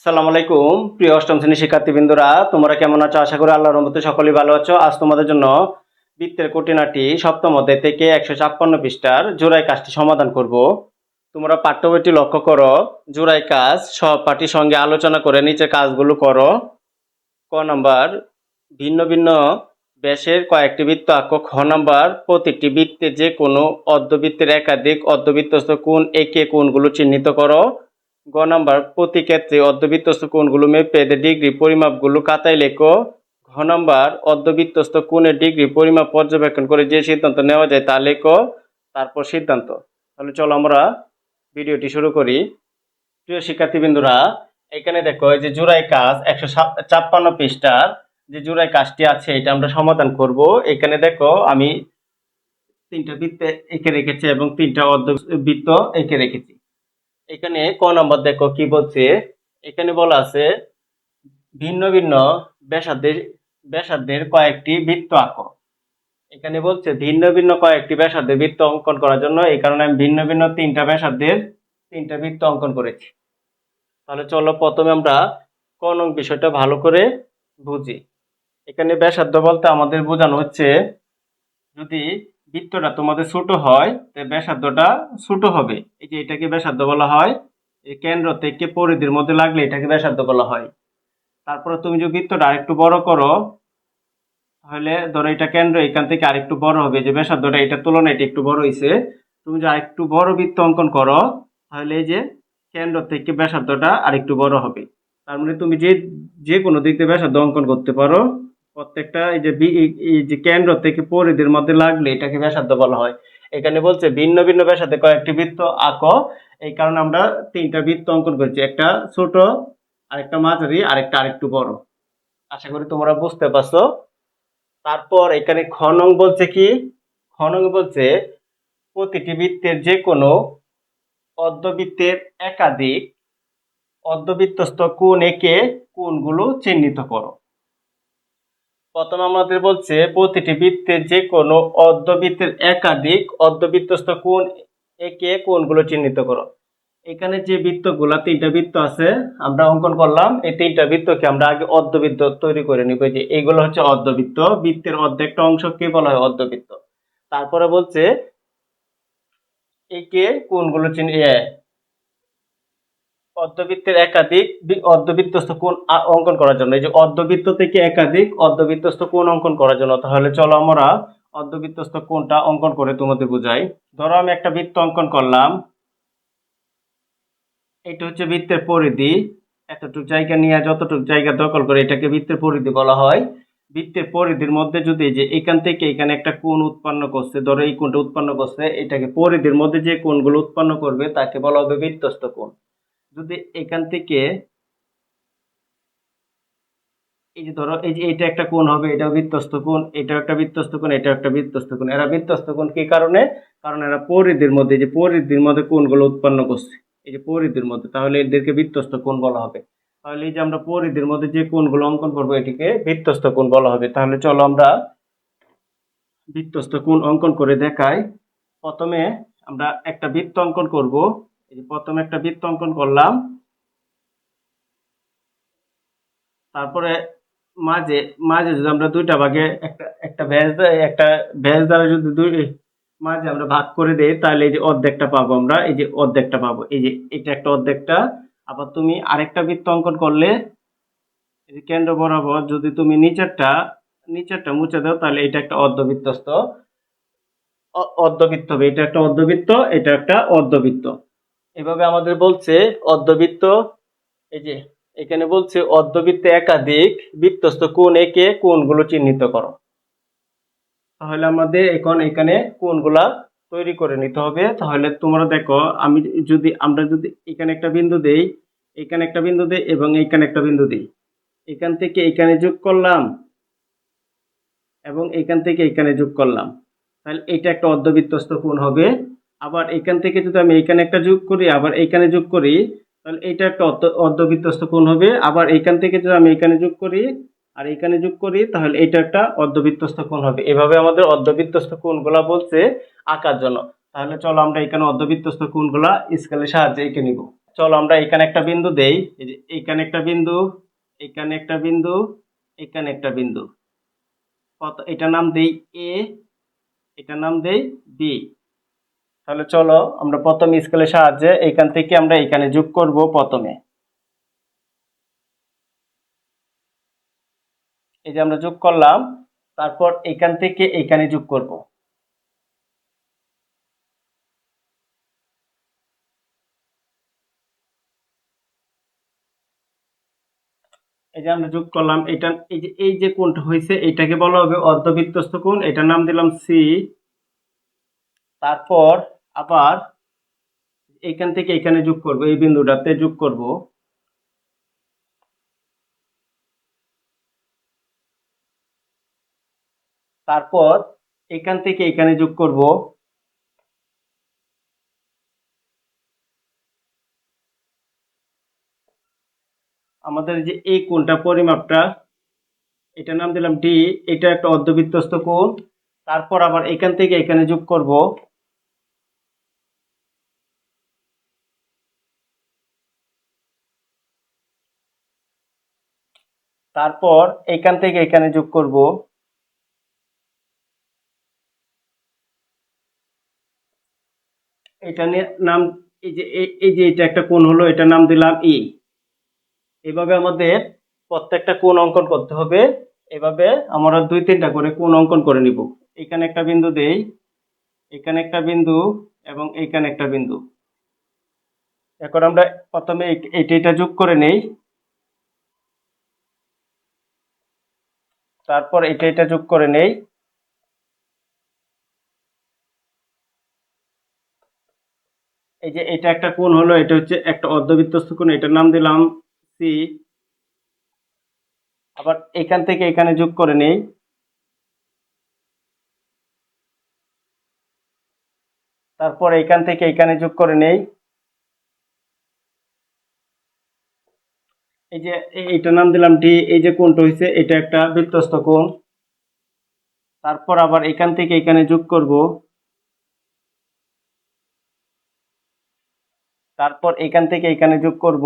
আসসালামু আলাইকুম। প্রিয় অষ্টম শ্রেণির শিক্ষার্থীবৃন্দরা, তোমরা কেমন আছো? আশা করি আল্লাহর রহমতে সকলেই ভালো আছো। আজ তোমাদের জন্য বৃত্তের কুটিনাটি সপ্তম অধ্যায় থেকে একশো ছাপ্পান্ন পৃষ্ঠার জোড়াই কাজটি সমাধান করব। তোমরা পাঠ্য বইটি লক্ষ্য করো। জোড়াই কাজ সহপাঠীর সঙ্গে আলোচনা করে নিচে কাজগুলো করো। ক নাম্বার, ভিন্ন ভিন্ন ব্যাসের কয়েকটি বৃত্ত আঁকো। খ নাম্বার, প্রতিটি বৃত্তে যে কোনো অর্ধবৃত্তের একাধিক অর্ধবৃত্তস্থ কোণ একে কোণগুলো চিহ্নিত করো। গ নাম্বার, প্রতি ক্ষেত্রে অর্ধবৃত্তস্থ কোণগুলো মেপে এদের ডিগ্রি পরিমাপগুলো খাতায় লেখো। ঘ নাম্বার, অর্ধবৃত্তস্থ কোণের ডিগ্রি পরিমাপ পর্যবেক্ষণ করে যে সিদ্ধান্ত নেওয়া যায় তা লেখো, তারপর সিদ্ধান্ত। তাহলে চলো আমরা ভিডিওটি শুরু করি। প্রিয় শিক্ষার্থীবৃন্দুরা, এখানে দেখো যে জোড়াই কাজ, একশো ছাপ্পান্ন পৃষ্ঠার যে জোড়াই কাজটি আছে, এটা আমরা সমাধান করব। এখানে দেখো আমি তিনটা বৃত্তে এঁকে রেখেছি এবং তিনটা অর্ধবৃত্ত এঁকে রেখেছি। এখানে ক নম্বর দেখো, কি বলছে? এখানে বলা আছে, ভিন্ন ভিন্ন ব্যাসার্ধের ব্যাসার্ধের কয়েকটি বৃত্ত আঁকো। এখানে বলছে, ভিন্ন ভিন্ন কয়েকটি ব্যাসার্ধের বৃত্ত অঙ্কন করার জন্য এই কারণে আমি ভিন্ন ভিন্ন তিনটা ব্যাসার্ধের তিনটা বৃত্ত অঙ্কন করেছি। তাহলে চলো প্রথমে আমরা ক নং বিষয়টা ভালো করে বুঝি। এখানে ব্যাসার্ধ বলতে আমাদের বোঝানো হচ্ছে, যদি বৃত্তটা তোমাদের ছোট হয় তাই ব্যাসার্ধটা ছোট হবে। এই যে এটাকে ব্যাসার্ধ বলা হয়, এই কেন্দ্র থেকে পরিধির মধ্যে লাগলে এটাকে ব্যাসার্ধ বলা হয়। তারপরে তুমি যদি বৃত্তটা আরেকটু বড় করো, তাহলে ধরো এটা কেন্দ্র এখান থেকে আরেকটু বড় হবে যে ব্যাসার্ধটা এটার তুলনায় এটা একটু বড় হয়েছে তুমি যদি আরেকটু বড় বৃত্ত অঙ্কন করো, তাহলে এই যে কেন্দ্র থেকে ব্যাসার্ধটা আরেকটু বড় হবে। তার মানে তুমি যে যে কোনো দিক দিয়ে ব্যাসার্ধ অঙ্কন করতে পারো। প্রত্যেকটা এই যে এই- যে কেন্দ্র থেকে পরিধির মধ্যে লাগলে এটাকে ব্যাসার্ধ বলা হয়। এখানে বলছে ভিন্ন ভিন্ন ব্যাসার্ধে কয়েকটি বৃত্ত আঁকো। এই কারণে আমরা তিনটা বৃত্ত অঙ্কন করেছি, একটা ছোট, আরেকটা মাঝারি, আরেকটা আরেকটু বড়। আশা করি তোমরা বুঝতে পারছ। তারপর এখানে খনং বলছে কি? খনং বলছে, প্রতিটি বৃত্তের যে কোনো অর্ধবৃত্তের একাধিক অর্ধবৃত্তস্থ কোণ এঁকে কোণগুলো চিহ্নিত করো। প্রথম আমাদের বলছে, প্রতিটি বৃত্তের যে কোনো অর্ধবৃত্তের একাধিক অর্ধবৃত্তস্থ কোণ একে কোণগুলো চিহ্নিত করো। এখানে যে বৃত্তগুলো, তিনটা বৃত্ত আছে, আমরা অঙ্কন করলাম, এই তিনটা বৃত্তকে আমরা আগে অর্ধবৃত্ত তৈরি করে নিব। যে এইগুলো হচ্ছে অর্ধবৃত্ত, বৃত্তের অর্ধেকটা অংশকে বলা হয়? অর্ধবৃত্ত। তারপরে বলছে, একে কোণগুলো চিহ্ন অর্ধবৃত্তের একাধিক অর্ধবৃত্তস্থ কোণ অঙ্কন করার জন্য। এই যে অর্ধবৃত্ত থেকে একাধিক অর্ধবৃত্তস্থ কোণ অঙ্কন করার জন্য, তাহলে চলো আমরা অর্ধবৃত্তস্থ কোণটা অঙ্কন করে তোমাদের বুঝাই। ধরো আমি একটা বৃত্ত অঙ্কন করলাম। এটা হচ্ছে বৃত্তের পরিধি। এতটুকু জায়গা নিয়ে যতটুকু জায়গা দখল করে এটাকে বৃত্তের পরিধি বলা হয়। বৃত্তের পরিধির মধ্যে যদি যে এখান থেকে এখানে একটা কোণ উৎপন্ন করছে, ধরো এই কোণটা উৎপন্ন করছে, এটাকে পরিধির মধ্যে যে কোণগুলো উৎপন্ন করবে, তাকে বলা হবে বৃত্তস্থ কোণ। যদি এখান থেকে এই যে ধরো, এই যে এটা একটা কোণ হবে এটা বৃত্তস্থ কোণ এটা একটা বৃত্তস্থ কোণ এটা একটা বৃত্তস্থ কোণ। এরা বৃত্তস্থ কোণ কি কারণে? কারণ এরা পরিধির মধ্যে যে পরিধির মধ্যে কোণগুলো উৎপন্ন করছে, এই যে পরিধির মধ্যে, তাহলে এদেরকে বৃত্তস্থ কোণ বলা হবে। তাহলে এই যে আমরা পরিধির মধ্যে যে কোণগুলো অঙ্কন করব, এটিকে বৃত্তস্থ কোণ বলা হবে। তাহলে চলো আমরা বৃত্তস্থ কোণ অঙ্কন করে দেখাই। প্রথমে আমরা একটা বৃত্ত অঙ্কন করব। এই প্রথমে একটা বৃত্ত অঙ্কন করলাম। তারপরে মাঝে মাঝে যদি আমরা দুইটা ভাগে একটা একটা ব্যাস একটা ব্যাস দ্বারা যদি দুই, মাঝে আমরা ভাগ করে দেই, তাহলে এই যে অর্ধেকটা পাবো আমরা, এই যে অর্ধেকটা পাবো, এই যে এটা একটা অর্ধেকটা। আবার তুমি আরেকটা বৃত্ত অঙ্কন করলে, এই যে কেন্দ্র বরাবর যদি তুমি নিচেরটা নিচেরটা মুছে দাও, তাহলে এটা একটা অর্ধবৃত্তস্থ। অর্ধবৃত্ত হবে, এটা একটা অর্ধবৃত্ত, এটা একটা অর্ধবৃত্ত। এভাবে আমাদের বলছে অর্ধবৃত্ত, এই যে এখানে বলছে অর্ধবৃত্তে একাধিক, বৃত্তস্থ কোণ এঁকে কোণগুলো চিহ্নিত করো। তাহলে আমাদের এখন এখানে কোণগুলা তৈরি করে নিতে হবে। তাহলে তোমরা দেখো, আমি যদি, আমরা যদি এখানে একটা বিন্দু দেই, এখানে একটা বিন্দু দেই এবং এখানে একটা বিন্দু দিই। এখান থেকে এখানে যোগ করলাম এবং এখান থেকে এখানে যোগ করলাম। তাহলে এটা একটা অর্ধবৃত্তস্থ কোণ হবে। আবার এখান থেকে যদি আমি এখানে একটা যোগ করি, আবার এখানে যোগ করি, তাহলে এটা একটা অর্ধ- অর্ধবৃত্তস্থ কোণ হবে। আবার এখান থেকে যদি আমি এখানে যোগ করি আর এখানে যোগ করি, তাহলে এটা একটা অর্ধবৃত্তস্থ কোণ হবে। এভাবে আমাদের অর্ধবৃত্তস্থ কোণগুলা বলছে আঁকার জন্য। তাহলে চলো আমরা এখানে অর্ধবৃত্তস্থ কোণগুলা স্কেলের সাহায্যে এঁকে নিব। চলো আমরা এখানে একটা বিন্দু দেই। এই যে এইখানে একটা বিন্দু এখানে একটা বিন্দু এখানে একটা বিন্দু। কত এটা নাম দেই এ এটা নাম দেই বি তাহলে চলো আমরা প্রথম স্কেলের সাহায্যে এখান থেকে আমরা এখানে যোগ করব প্রথমে। এই যে আমরা যোগ করলাম, তারপর এখান থেকে এখানে যোগ করব। এই যে আমরা যোগ করলাম এটা এই যে এই যে কোণটা হয়েছে এটাকে বলা হবে অর্ধবৃত্তস্থ কোণ। এটার নাম দিলাম সি তারপর আবার এইখান থেকে এখানে যোগ করব, এই বিন্দুটাতে যোগ করব। তারপর এখান থেকে এখানে যোগ করব। আমাদের যে এই কোণটা পরিমাপটা এটা নাম দিলাম ডি এটা একটা অর্ধবৃত্তস্থ কোণ। তারপর আবার এখান থেকে এখানে যোগ করব। তারপর এখান থেকে এখানে যোগ করব। এটা নাম, এই যে, এই- যে এটা একটা কোণ হলো এটা নাম দিলাম ই এভাবে আমাদের প্রত্যেকটা কোণ অঙ্কন করতে হবে। এভাবে আমরা দুই তিনটা করে কোণ অঙ্কন করে নিব। এখানে একটা বিন্দু দেই, এখানে একটা বিন্দু এবং এখানে একটা বিন্দু। এখন আমরা প্রথমে এটা যোগ করে নেই। তারপর এটা এটা যোগ করে নেই। এই যে এটা একটা কোণ হলো, এটা হচ্ছে একটা অর্ধবৃত্তস্থ কোণ, এটার নাম দিলাম সি আবার এখান থেকে এখানে যোগ করে নেই। তারপর এখান থেকে এখানে যোগ করে নেই। এই যে এ- এইটার নাম দিলাম ডি, এই যে কোণটা হয়েছে এটা একটা বৃত্তস্থ কোণ। তারপর আবার এখান থেকে এখানে যোগ করব। তারপর এখান থেকে এখানে যোগ করব।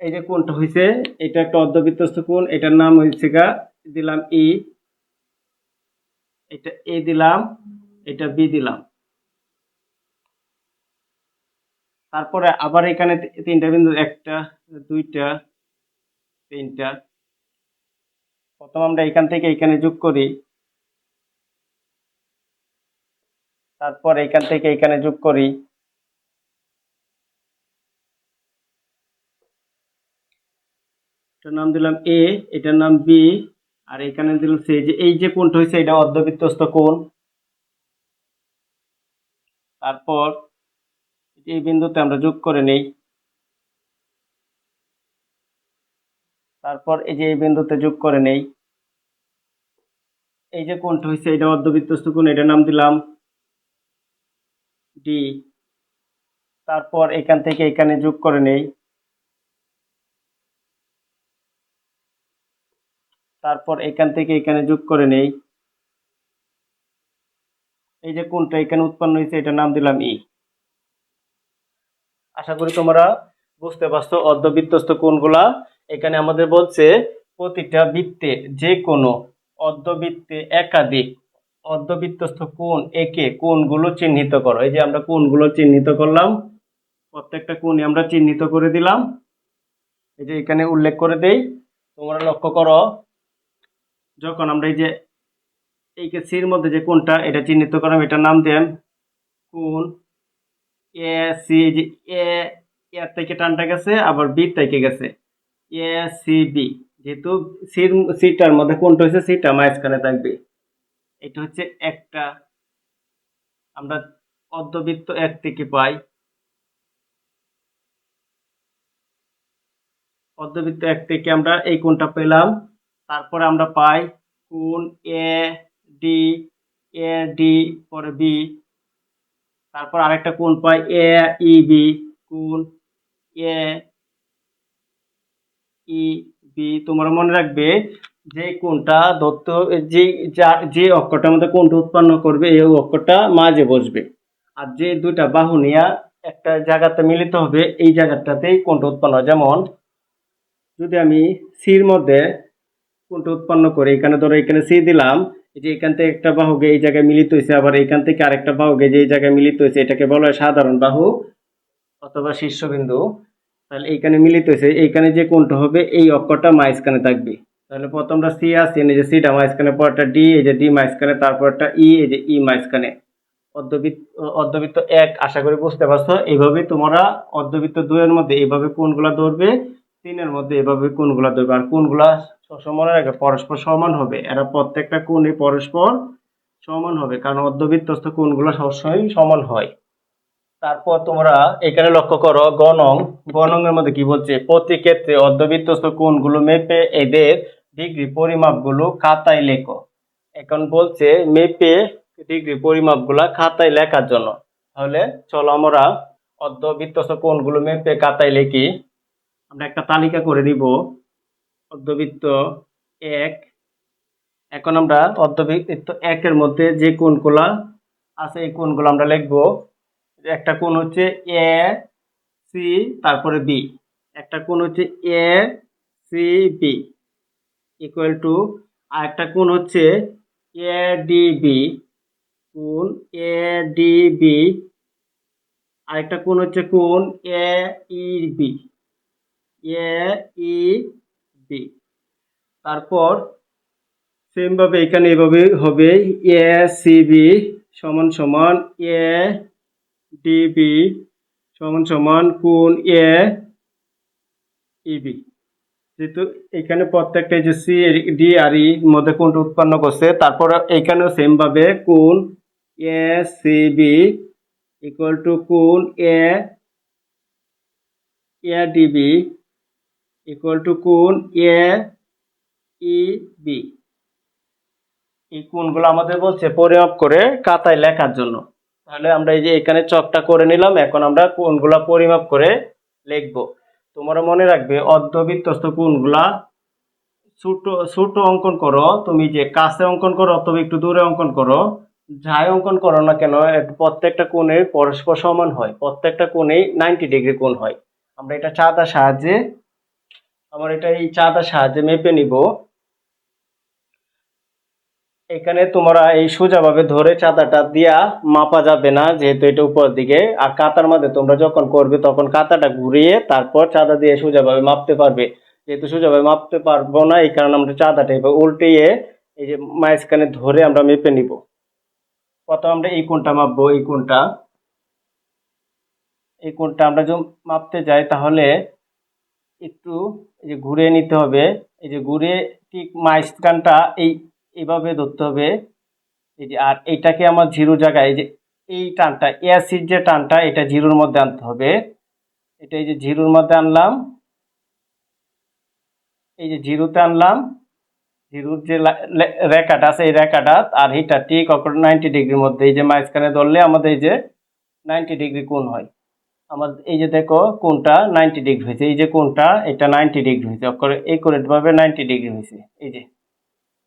এই যে কোণটা হয়েছে এটা একটা অর্ধবৃত্তস্থ কোণ, এটার নাম হয়েছে গা, দিলাম ই। এটা এ দিলাম, এটা বি দিলাম। তারপরে আবার এখানে তিনটা বিন্দু, একটা, দুইটা, তিনটা। প্রথম আমরা এখান থেকে এখানে যোগ করি। তারপর এখান থেকে এখানে যোগ করি। এটার নাম দিলাম এ এটার নাম বি আর এখানে দিলাম সি যে এই যে কোণটা হয়েছে এটা অর্ধবৃত্তস্থ কোণ। তারপর এই বিন্দুতে আমরা যোগ করে নেই। তারপর এই যে এই বিন্দুতে যোগ করে নেই, এই যে কোণটা হয়েছে এটা অর্ধবৃত্তস্থ কোণ এটা নাম দিলাম ডি তারপর এখান থেকে এখানে যোগ করে নেই। তারপর এখান থেকে এখানে যোগ করে নেই। এই যে কোণটা এখানে উৎপন্ন হয়েছে এটা নাম দিলাম ই আশা করি তোমরা বুঝতে পারছ অর্ধবৃত্তস্থ কোণগুলা। এখানে আমাদের বলছে, প্রতিটা বৃত্তে যে কোনো অর্ধবৃত্তে একাধিক অর্ধবৃত্তস্থ কোণ একে কোণগুলো চিহ্নিত করো। এই যে আমরা কোণগুলো চিহ্নিত করলাম, প্রত্যেকটা কোণই আমরা চিহ্নিত করে দিলাম। এই যে এখানে উল্লেখ করে দেই, তোমরা লক্ষ্য করো, যখন আমরা এই যে এই সির মধ্যে যে কোণটা, এটা চিহ্নিত করলাম, এটার নাম দেন কোণ এ, সি যে এ এর থেকে টানটা গেছে, আবার বি থেকে গেছে। এ, সি বি যেহেতু সির, সিটার মধ্যে কোনটা হচ্ছে সিটা মাঝখানে থাকবে। এটা হচ্ছে একটা। আমরা অর্ধবৃত্ত এক থেকে পাই। অর্ধবৃত্ত এক থেকে আমরা এই কোণটা পেলাম। তারপরে আমরা পাই কোণ এ, ডি এ, ডি, পরে বি। তারপর আরেকটা কোণ পাই এ, ই, বি, কোণ এ, ই, বি। তোমরা মনে রাখবে, যে কোণটা দত্ত, যে, যা- অক্ষরটার মধ্যে কোণটা উৎপন্ন করবে, এই অক্ষরটা মাঝে বসবে। আর যে দুইটা বাহু নিয়া একটা জায়গাতে মিলিত হবে, এই জায়গাটাতেই কোনটা উৎপন্ন যেমন, যদি আমি সির মধ্যে কোনটা উৎপন্ন করি, এখানে ধরো এখানে সি দিলাম যে এখান থেকে একটা বাহুকে এই জায়গায় মিলিত হয়েছে আবার এখান থেকে আরেকটা বাহুকে যে এই জায়গায় মিলিত হয়েছে এটাকে বলা হয় সাধারণ বাহু অথবা শীর্ষবিন্দু। তাহলে এইখানে মিলিত হয়েছে এইখানে যে কোনটা হবে এই অক্ষরটা মাঝখানে থাকবে। তাহলে প্রথমটা সি আছে, এই যে সিটা মাঝখানে পরটা ডি, এই যে ডি মাঝখানে, তারপরটা ই, এই যে ই মাঝখানে। অর্ধবৃত্ত অর্ধবৃত্ত এক, আশা করি বুঝতে পারছ? এইভাবে তোমরা অর্ধবৃত্ত দুইয়ের মধ্যে এইভাবে কোনগুলা ধরবে তিনের মধ্যে এভাবে কোনগুলা ধরবে আর কোনগুলা মনে রাখবে পরস্পর সমান হবে? এরা প্রত্যেকটা কোণই পরস্পর সমান হবে, কারণ অর্ধবৃত্তস্থ কোণগুলো সবসময় সমান হয়। তারপর তোমরা এখানে লক্ষ্য করো, গণং। গণংয়ের মধ্যে কি বলছে? প্রতি ক্ষেত্রে অর্ধবৃত্তস্থ কোণগুলো মেপে এদের ডিগ্রি পরিমাপগুলো খাতায় লেখো। এখন বলছে মেপে ডিগ্রি পরিমাপগুলো খাতায় লেখার জন্য। তাহলে চলো আমরা অর্ধবৃত্তস্থ কোণগুলো মেপে খাতায় লিখি। আমরা একটা তালিকা করে দিব অর্ধবৃত্ত এক। এখন আমরা অর্ধবৃত্ত একের মধ্যে যে কোণগুলা আছে, এই কোণগুলো আমরা লিখব। একটা কোণ হচ্ছে এ, সি, তারপরে বি। একটা কোণ হচ্ছে A, C, B. Equal to আর একটা কোণ হচ্ছে এ, ডি, বি। কোণ এ, ডি, বি। আরেকটা কোণ হচ্ছে কোণ A, E, B. A E B তারপর সেম ভাবে এখানে এভাবে হবে এ সি বি সমান সমান এ ডিবি সমান সমান কোণ এ ইবি যেহেতু এখানে প্রত্যেকটা যে সি ডি আর ই মধ্যে কোণটা উৎপন্ন করছে, তারপর এখানেও সেম ভাবে কোণ A C B equal to কোণ A A D B equal to কোণ এ ই বি এই কোণগুলো আমাদের বলছে পরিমাপ করে খাতায় লেখার জন্য। তাহলে আমরা এই যে এখানে চকটা করে নিলাম, এখন আমরা কোণগুলা পরিমাপ করে লিখব। তোমরা মনে রাখবে, অর্ধবৃত্তস্থ কোণগুলা ছোট ছোট অঙ্কন করো, তুমি যে কাছে অঙ্কন করো অথবা একটু দূরে অঙ্কন করো, যাই অঙ্কন করো না কেন প্রত্যেকটা কোণে পরস্পর সমান হয়, প্রত্যেকটা কোণেই নাইনটি ডিগ্রি কোণ হয়। আমরা এটা চাঁদার সাহায্যে আমার এটা এই চাঁদার সাহায্যে মেপে নিব। এখানে তোমরা এই সোজাভাবে ধরে চাঁদাটা দিয়া মাপা যাবে না, যেহেতু এটা উপর দিকে। আর কাতার মধ্যে তোমরা যখন করবে তখন কাতাটা ঘুরিয়ে তারপর চাঁদা দিয়ে সোজাভাবে মাপতে পারবে। যেহেতু সোজাভাবে মাপতে পারব না, এই কারণে আমরা চাঁদাটা এবার উল্টিয়ে এই যে মাঝখানে ধরে আমরা মেপে নিব। প্রথম আমরা এই কোনটা মাপবো, এই কোনটা এই কোনটা আমরা যদি মাপতে যাই তাহলে একটু এই যে ঘুরে নিতে হবে, এই যে ঘুরে ঠিক মাইস্কানটা এই এইভাবে ধরতে হবে। এই যে আর এইটাকে আমার জিরো জায়গায়, এই যে এই টানটা এসির যে টানটা, এটা জিরোর মধ্যে আনতে হবে। এটা এই যে জিরোর মধ্যে আনলাম। এই যে জিরোতে আনলাম। জিরোর যে রেখাটা আছে, এই রেখাটা আর এইটা ঠিক নাইনটি ডিগ্রির মধ্যে, এই যে মাঝখানে ধরলে আমাদের এই যে নাইনটি ডিগ্রি কোণ হয়। আমার এই যে দেখো কোনটা নাইনটি ডিগ্রি হয়েছে, এই যে কোনটা, এটা নাইনটি ডিগ্রি হয়েছে। অক্ষরে এই কোরেট ভাবে নাইনটি ডিগ্রি হয়েছে, এই যে।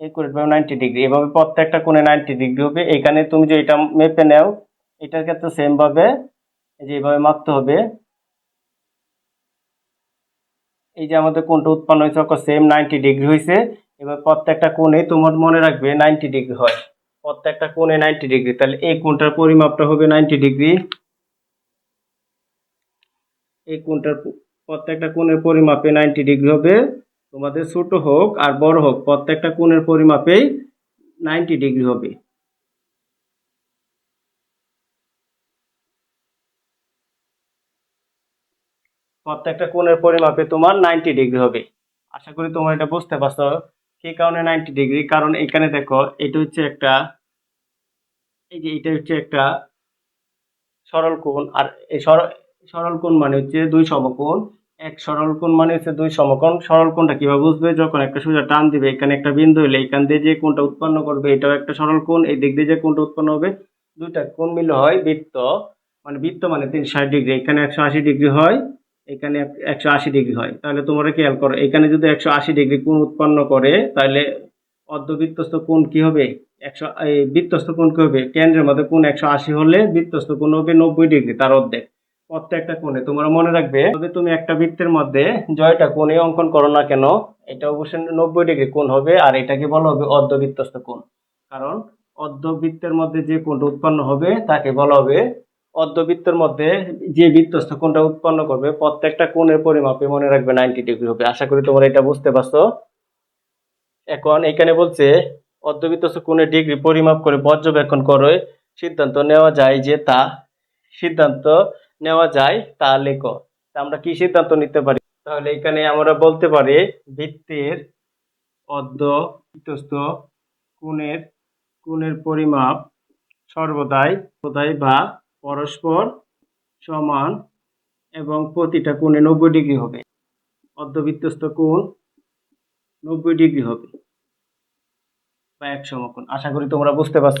এই কোরেট ভাবে নাইনটি ডিগ্রি এভাবে প্রত্যেকটা কোণে নাইনটি ডিগ্রি হবে। এখানে তুমি যে এটা মেপে নাও, এটার ক্ষেত্রে সেমভাবে এই যে এইভাবে মাপতে হবে। এই যে আমাদের কোনটা উৎপন্ন হয়েছে অক্ষর সেম নাইনটি ডিগ্রি হয়েছে। এবার প্রত্যেকটা কোণে তোমার মনে রাখবে নাইনটি ডিগ্রি হয়। প্রত্যেকটা কোণে নাইনটি ডিগ্রি তাহলে এই কোণটার পরিমাপটা হবে নাইনটি ডিগ্রি এই কোণটার প্রত্যেকটা কোণের পরিমাপে নাইনটি ডিগ্রি হবে। তোমাদের ছোট হোক আর বড় হোক, প্রত্যেকটা কোণের পরিমাপেই নাইনটি ডিগ্রি হবে। প্রত্যেকটা কোণের পরিমাপে তোমার নাইনটি ডিগ্রি হবে। আশা করি তোমার এটা বুঝতে পারছ। কি কারণে নাইনটি ডিগ্রি কারণ এখানে দেখো, এটা হচ্ছে একটা, এই যে এটা হচ্ছে একটা সরল কোণ, আর এই সরল সরল কোণ মানে হচ্ছে দুই সমকোণ। এক সরল কোণ মানে হচ্ছে দুই সমকোণ। সরল কোণটা কীভাবে বুঝবে? যখন একটা সোজা টান দিবে, এখানে একটা বিন্দু হলে এখান দিয়ে যে কোণটা উৎপন্ন করবে, এটাও একটা সরল কোণ এই দিক দিয়ে যে কোণটা উৎপন্ন হবে, দুইটা কোণ মিলে হয় বৃত্ত। মানে বৃত্ত মানে তিনশো ষাট ডিগ্রি। এখানে একশো আশি ডিগ্রি হয়, এখানে একশো আশি ডিগ্রি হয়। তাহলে তোমরা খেয়াল করো, এখানে যদি একশো আশি ডিগ্রি কোণ উৎপন্ন করে, তাহলে অর্ধবৃত্তস্থ কোণ কি হবে? একশো, এই বৃত্তস্থ কোণ কি হবে? কেন্দ্রের মধ্যে কোণ একশো আশি হলে বৃত্তস্থ কোণ হবে নব্বই ডিগ্রি, তার অর্ধেক। প্রত্যেকটা কোণে। তোমরা মনে রাখবে তবে তুমি একটা বৃত্তের মধ্যে জয়টা কোণে অঙ্কন করো না কেন, এটা অবশ্যই নব্বই ডিগ্রি কোণ হবে, আর এটাকে বলা হবে অর্ধবৃত্তস্ত কোণ। কারণ অর্ধবৃত্তের মধ্যে যে কোণটা উৎপন্ন হবে, তাকে বলা হবে অর্ধবৃত্তের মধ্যে যে বৃত্তস্থ কোণটা উৎপন্ন করবে, প্রত্যেকটা কোণের পরিমাপে মনে রাখবে নাইনটি ডিগ্রি হবে। আশা করি তোমরা এটা বুঝতে পারছ। এখন এখানে বলছে, অর্ধবৃত্তস্থ কোণের ডিগ্রি পরিমাপ করে পর্যবেক্ষণ করে সিদ্ধান্ত নেওয়া যায় যে তা সিদ্ধান্ত নেওয়া যায় তা আমরা কি সিদ্ধান্ত নিতে পারি? তাহলে এখানে আমরা বলতে পারি বৃত্তের অর্ধ বৃত্তস্থ কোণের কোণের পরিমাপ সর্বদাই সর্বদাই বা পরস্পর সমান এবং প্রতিটা কোণে নব্বই ডিগ্রি হবে। অর্ধবৃত্তস্থ কোণ নব্বই ডিগ্রি হবে। বা এক সমকোণ। আশা করি তোমরা বুঝতে পারছ।